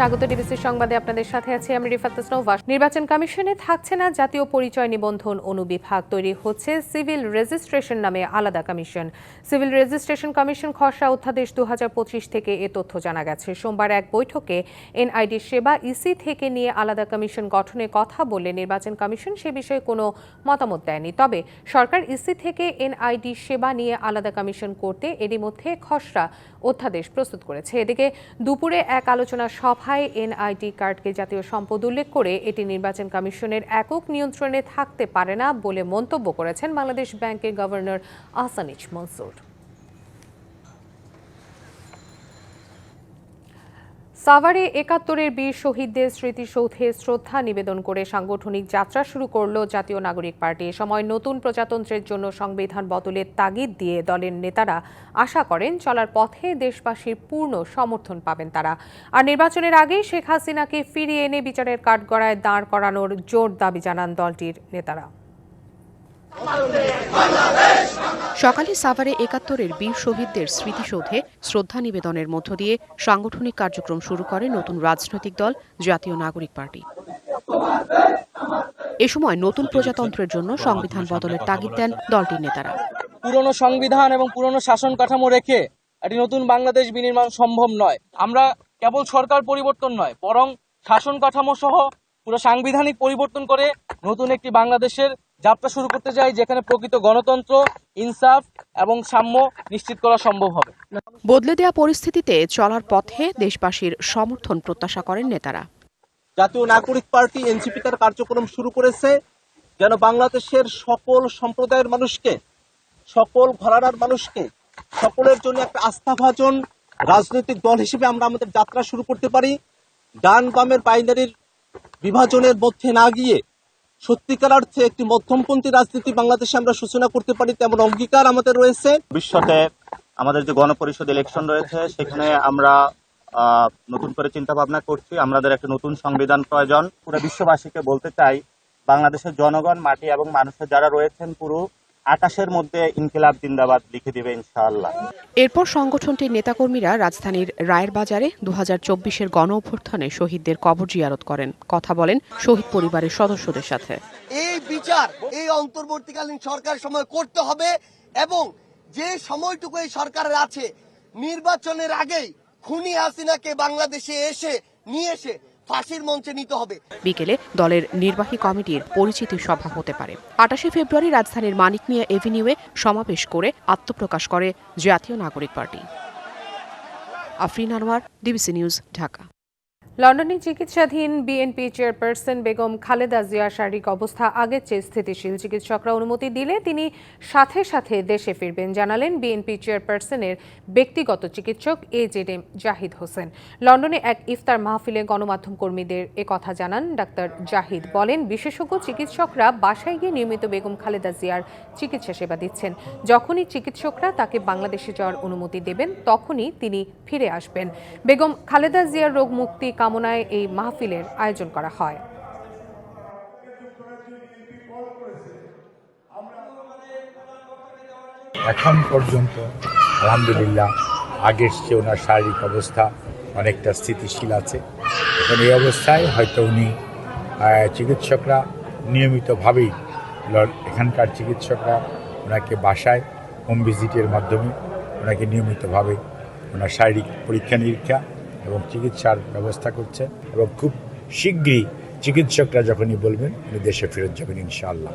স্বাগত ডিবিসি সংবাদে আপনাদের সাথে আছি আমি রিফাত নোভা নির্বাচন কমিশনে থাকছে না জাতীয় পরিচয় নিবন্ধন অনুবিভাগ, তৈরি হচ্ছে সিভিল রেজিস্ট্রেশন নামে আলাদা কমিশন। সিভিল রেজিস্ট্রেশন কমিশন খসড়া অধ্যাদেশ দু হাজার পঁচিশ থেকে এ তথ্য জানা গেছে। সোমবার এক বৈঠকে এনআইডি সেবা ইসি থেকে নিয়ে আলাদা কমিশন গঠনের কথা বলে নির্বাচন কমিশন সে বিষয়ে কোনো মতামত দেয়নি। তবে সরকার ইসি থেকে এনআইডি সেবা নিয়ে আলাদা কমিশন করতে এরই মধ্যে খসড়া অধ্যাদেশ প্রস্তুত করেছে। এদিকে দুপুরে এক আলোচনা সভায় এনআইডি কার্ডকে জাতীয় সম্পদ উল্লেখ করে এটি নির্বাচন কমিশনের একক নিয়ন্ত্রণে থাকতে পারে না বলে মন্তব্য করেছেন বাংলাদেশ ব্যাংকের গভর্নর আসানিজ মনসুর। সাভারে একাত্তরের বীর শহীদদের স্মৃতিসৌধে শ্রদ্ধা নিবেদন করে সাংগঠনিক যাত্রা শুরু করল জাতীয় নাগরিক পার্টি। সময় নতুন প্রজাতন্ত্রের জন্য সংবিধান বদলের তাগিদ দিয়ে দলের নেতারা আশা করেন চলার পথে দেশবাসীর পূর্ণ সমর্থন পাবেন তারা। আর নির্বাচনের আগেই শেখ হাসিনাকে ফিরিয়ে এনে বিচারের কাঠগড়ায় দাঁড় করানোর জোর দাবি জানান দলটির নেতারা। সকালে সাভারে একাত্তরের বীর শহীদদের স্মৃতিসৌধে শ্রদ্ধা নিবেদনের মধ্য দিয়ে সাংগঠনিক কার্যক্রম শুরু করে নতুন রাজনৈতিক দল, জাতীয় নাগরিক পার্টি। এ সময় নতুন প্রজাতন্ত্রের জন্য সংবিধান বদলের তাগিদ দেন দলটির নেতারা। পুরনো সংবিধান এবং পুরনো শাসন কাঠামো রেখে একটি নতুন বাংলাদেশ বিনির্মাণ সম্ভব নয়। আমরা কেবল সরকার পরিবর্তন নয়, বরং শাসন কাঠামো সহ পুরো সাংবিধানিক পরিবর্তন করে নতুন একটি বাংলাদেশের যাত্রা শুরু করতে চাই যেখানে প্রকৃত গণতন্ত্র ইনসাফ এবং সাম্য নিশ্চিত করা সম্ভব হবে। বদলে দেয়া পরিস্থিতিতে চলার পথে দেশবাসীর সমর্থন প্রত্যাশা করেন নেতারা। জাতীয় নাগরিক পার্টি এনসিপি তার কার্যক্রম শুরু করেছে যেন বাংলাদেশের সকল সম্প্রদায়ের মানুষকে সকল ঘরানার মানুষকে সকলের জন্য একটা আস্থাভাজন রাজনৈতিক দল হিসেবে আমরা আমাদের যাত্রা শুরু করতে পারি। ডান বামের বাইনারির বিভাজনের মধ্যে না গিয়ে সত্যিকার অর্থে একটি মধ্যমপন্থী রাজনীতি বাংলাদেশে আমরা সূচনা করতে পারি, তেমন অঙ্গীকার আমাদের রয়েছে। ভবিষ্যতে আমাদের যে গণপরিষদ ইলেকশন রয়েছে, সেখানে আমরা নতুন করে চিন্তা ভাবনা করছি। আমাদের একটা নতুন সংবিধান প্রয়োজন। পুরো বিশ্ববাসীকে বলতে চাই, বাংলাদেশের জনগণ, মাটি এবং মানুষের যারা রয়েছেন পুরো আকাশের মধ্যে ইনকিলাব জিন্দাবাদ লিখে দিবে ইনশাআল্লাহ। এরপর সংগঠনটির নেতাকর্মীরা রাজধানীর রায়ের বাজারে দু হাজার চব্বিশের গণ অভ্যুত্থানে শহীদদের কবর জিয়ারত করেন। কথা বলেন শহীদ পরিবারের সদস্যদের সাথে। এই বিচার এই অন্তর্বর্তীকালীন সরকার সময় করতে হবে এবং যে সময়টুকু এই সরকারের আছে নির্বাচনের আগেই খুনি হাসিনাকে বাংলাদেশে এসে নিয়ে এসে ফাঁসির মঞ্চে নিতে হবে। বিকেলে দলের নির্বাহী কমিটির পরিচিতি সভা হতে পারে। আটাশে ফেব্রুয়ারি রাজধানীর মানিক মিয়া এভিনিউয়ে সমাবেশ করে আত্মপ্রকাশ করে জাতীয় নাগরিক party. Afrin Anwar, DBC news, Dhaka. লন্ডনে চিকিৎসাধীন বিএনপি চেয়ারপারসন বেগম খালেদা জিয়ার শারীরিক অবস্থা আগের চেয়ে স্থিতিশীল। চিকিৎসকরা অনুমতি দিলে তিনি সাথে সাথে দেশে ফিরবেন, জানালেন বিএনপি চেয়ারপারসনের ব্যক্তিগত চিকিৎসক A Z M Zahid Hossain. লন্ডনে এক ইফতার মাহফিলে গণমাধ্যম কর্মীদের কথা জানান ডাক্তার জাহিদ। বলেন, বিশেষজ্ঞ চিকিৎসকরা বাসায় গিয়ে নিয়মিত বেগম খালেদা জিয়ার চিকিৎসা সেবা দিচ্ছেন। যখনই চিকিৎসকরা তাকে বাংলাদেশে যাওয়ার অনুমতি দেবেন, তখনই তিনি ফিরে আসবেন। বেগম খালেদা জিয়ার রোগ মুক্তি কামনায় এই মাহফিলের আয়োজন করা হয়। এখন পর্যন্ত, আলহামদুলিল্লাহ, আগের চেয়ে ওনার শারীরিক অবস্থা অনেকটা স্থিতিশীল আছে। এখন এই অবস্থায় হয়তো উনি চিকিৎসকরা নিয়মিতভাবেই এখানকার চিকিৎসকরা ওনাকে বাসায় হোম ভিজিটের মাধ্যমে ওনাকে নিয়মিতভাবে ওনার শারীরিক পরীক্ষা নিরীক্ষা এবং চিকিৎসার ব্যবস্থা করছে এবং খুব শীঘ্রই চিকিৎসকরা যখনই বলবেন, উনি দেশে ফেরত যাবেন ইনশাআল্লাহ।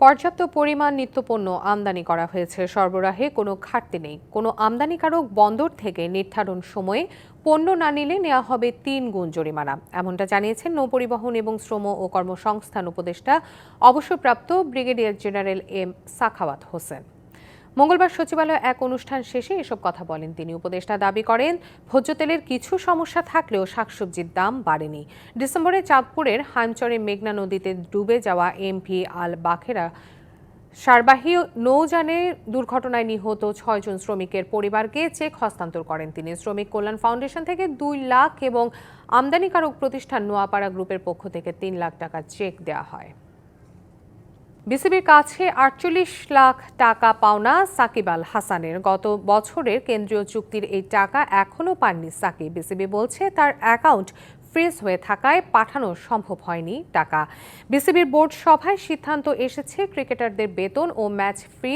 পর্যাপ্ত পরিমাণ নিত্যপণ্য আমদানি করা হয়েছে। সরবরাহে কোনো ঘাটতি নেই। কোনো আমদানিকারক বন্দর থেকে নির্ধারণ সময়ে পণ্য না নিলে নেওয়া হবে তিন গুণ জরিমানা। এমনটা জানিয়েছেন নৌপরিবহন এবং শ্রম ও কর্মসংস্থান উপদেষ্টা অবসরপ্রাপ্ত brigadier general M Sakhawat Hossain. মঙ্গলবার সচিবালয়ে এক অনুষ্ঠান শেষে এসব কথা বলেন তিনি। উপদেষ্টা দাবি করেন, ভোজ্য তেলের কিছু সমস্যা থাকলেও শাকসবজির দাম বাড়েনি। ডিসেম্বরে চাঁদপুরের হাইমচরে মেঘনা নদীতে ডুবে যাওয়া এমপি আল বাখেরা সারবাহী নৌযানে দুর্ঘটনায় নিহত ছয়জন শ্রমিকের পরিবারকে চেক হস্তান্তর করেন তিনি। শ্রমিক কল্যাণ ফাউন্ডেশন থেকে দুই লাখ এবং আমদানিকারক প্রতিষ্ঠান নোয়াপাড়া গ্রুপের পক্ষ থেকে তিন লাখ টাকা চেক দেওয়া হয়। বিসিবির কাছে আটচল্লিশ লাখ টাকা পাওনা সাকিব আল হাসানের। গত বছরের কেন্দ্রীয় চুক্তির এই টাকা এখনও পাননি সাকিব। বিসিবি বলছে তার অ্যাকাউন্ট ফ্রিজ হয়ে থাকায় পাঠানো সম্ভব হয়নি টাকা। বিসিবির বোর্ড সভায় সিদ্ধান্ত এসেছে ক্রিকেটারদের বেতন ও ম্যাচ ফি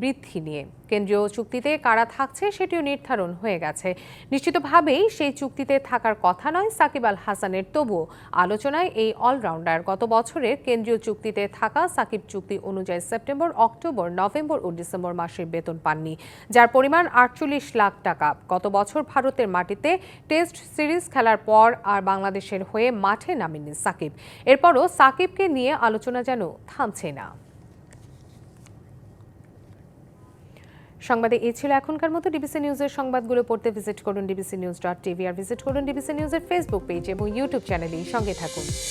বৃদ্ধি নিয়ে। কেন্দ্রীয় চুক্তিতে কারা থাকছে সেটিও নির্ধারণ হয়ে গেছে। নিশ্চিতভাবেই সেই চুক্তিতে থাকার কথা নয় সাকিব আল হাসানের। তবুও আলোচনায় এই অলরাউন্ডার গত বছরের কেন্দ্রীয় চুক্তিতে থাকা সাকিব চুক্তি অনুযায়ী সেপ্টেম্বর, অক্টোবর, নভেম্বর ও ডিসেম্বর মাসের বেতন পাননি, যার পরিমাণ আটচল্লিশ লাখ টাকা। গত বছর ভারতের মাটিতে টেস্ট সিরিজ খেলার পর আর বাংলাদেশের হয়ে মাঠে নামেননি সাকিব। এরপরও সাকিবকে নিয়ে আলোচনা যেন থামছে না। সংবাদে এই ছিল এখনকার মতো ডিবিসি নিউজের সংবাদগুলো পড়তে ভিজিট করুন ডিবিসি নিউজ ডট টিভি আর ভিজিট করুন ডিবিসি নিউজের ফেসবুক পেজ এবং ইউটিউব চ্যানেলেই সঙ্গে থাকুন।